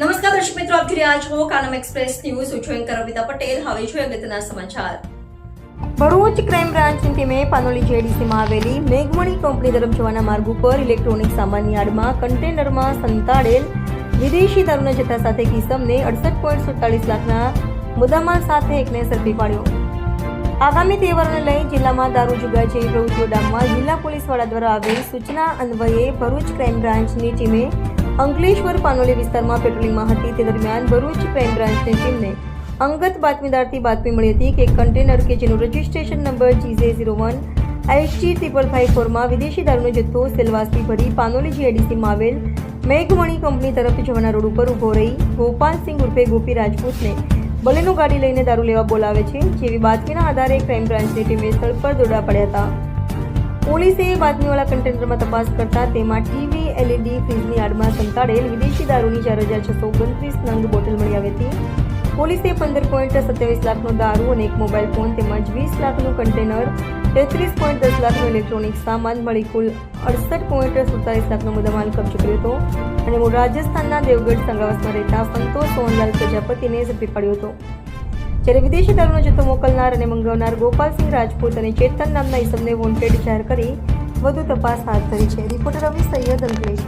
નમસ્કાર દર્શક મિત્રો, આપ જોઈ રહ્યા છો કાનમ એક્સપ્રેસ ન્યૂઝ. હું છું એન્કર પટેલ. હવે જોઈએ અગત્યના સમાચાર. ભરૂચ ક્રાઇમ બ્રાન્ચની ટીમે પાનોલી જેડીસીમાં આવેલી મેઘમણી કંપની તરફ જવાના માર્ગ ઉપર ઇલેક્ટ્રોનિક સામાનની આડમાં કન્ટેનરમાં સંતાડેલ વિદેશી દારૂના જથ્થા સાથે કિસમને અડસઠ પોઈન્ટ સુડતાલીસ લાખના મુદ્દામાલ સાથે એકને ઝડપી પાડ્યો. આગામી તહેવારોને લઈ જિલ્લામાં દારૂ જુગાર જેવી પ્રવૃત્તિઓ ડામવા જિલ્લા પોલીસ વડા દ્વારા આવેલ સૂચના અન્વયે ભરૂચ ક્રાઇમ બ્રાન્ચની ટીમે અંકલેશ્વર પાનોલી વિસ્તારમાં પેટ્રોલિંગમાં હતી. તે દરમિયાન ભરૂચ ક્રાઇમ બ્રાન્ચની ટીમને અંગત બાતમીદારથી બાતમી મળી હતી કે કન્ટેનર કે જેનું registration number GJ zero one HT triple five ફોરમાં વિદેશી દારૂનો જથ્થો સેલવાસથી ભરી પાનોલી જીઆઈડીસીમાં આવેલ મેઘમણી કંપની તરફ જવાના રોડ ઉપર ઊભો રહી ગોપાલસિંહ ઉર્ફે ગોપી રાજપૂતને બલેનો ગાડી લઈને દારૂ લેવા બોલાવે છે, જેવી બાતમીના આધારે ક્રાઇમ બ્રાન્ચની ટીમે સ્થળ પર દોડા પડ્યા હતા. પોલીસે બાતમીવાળા કન્ટેનરમાં તપાસ કરતા તેમાં ટીવી, એલઈડી, ફ્રીજની આડમાં સંતાડેલ વિદેશી દારૂની ચાર હજાર છસો ઓગણત્રીસ નંગ બોટલ મળી આવી હતી. પોલીસે પંદર પોઈન્ટ સત્યાવીસ લાખનો દારૂ અને એક મોબાઈલ ફોન તેમજ વીસ લાખનું કન્ટેનર, તેત્રીસ પોઈન્ટ દસ લાખનો ઇલેક્ટ્રોનિક સામાન મળી કુલ અડસઠ પોઈન્ટ સુડતાલીસ લાખનો મુદ્દામાલ કબજો કર્યો હતો અને મૂળ રાજસ્થાનના દેવગઢ સંગાવાસમાં રહેતા સંતોષ સોહનલાલ પ્રજાપતિને ઝડપી પાડ્યો હતો. જ્યારે વિદેશી દારૂનો જથ્થો મોકલનાર અને મંગાવનાર ગોપાલસિંહ રાજપૂત અને ચેતન નામના ઇસમને વોન્ટેડ જાહેર કરી વધુ તપાસ હાથ ધરી છે. રિપોર્ટર રવિ સૈયદ અંકલેશ.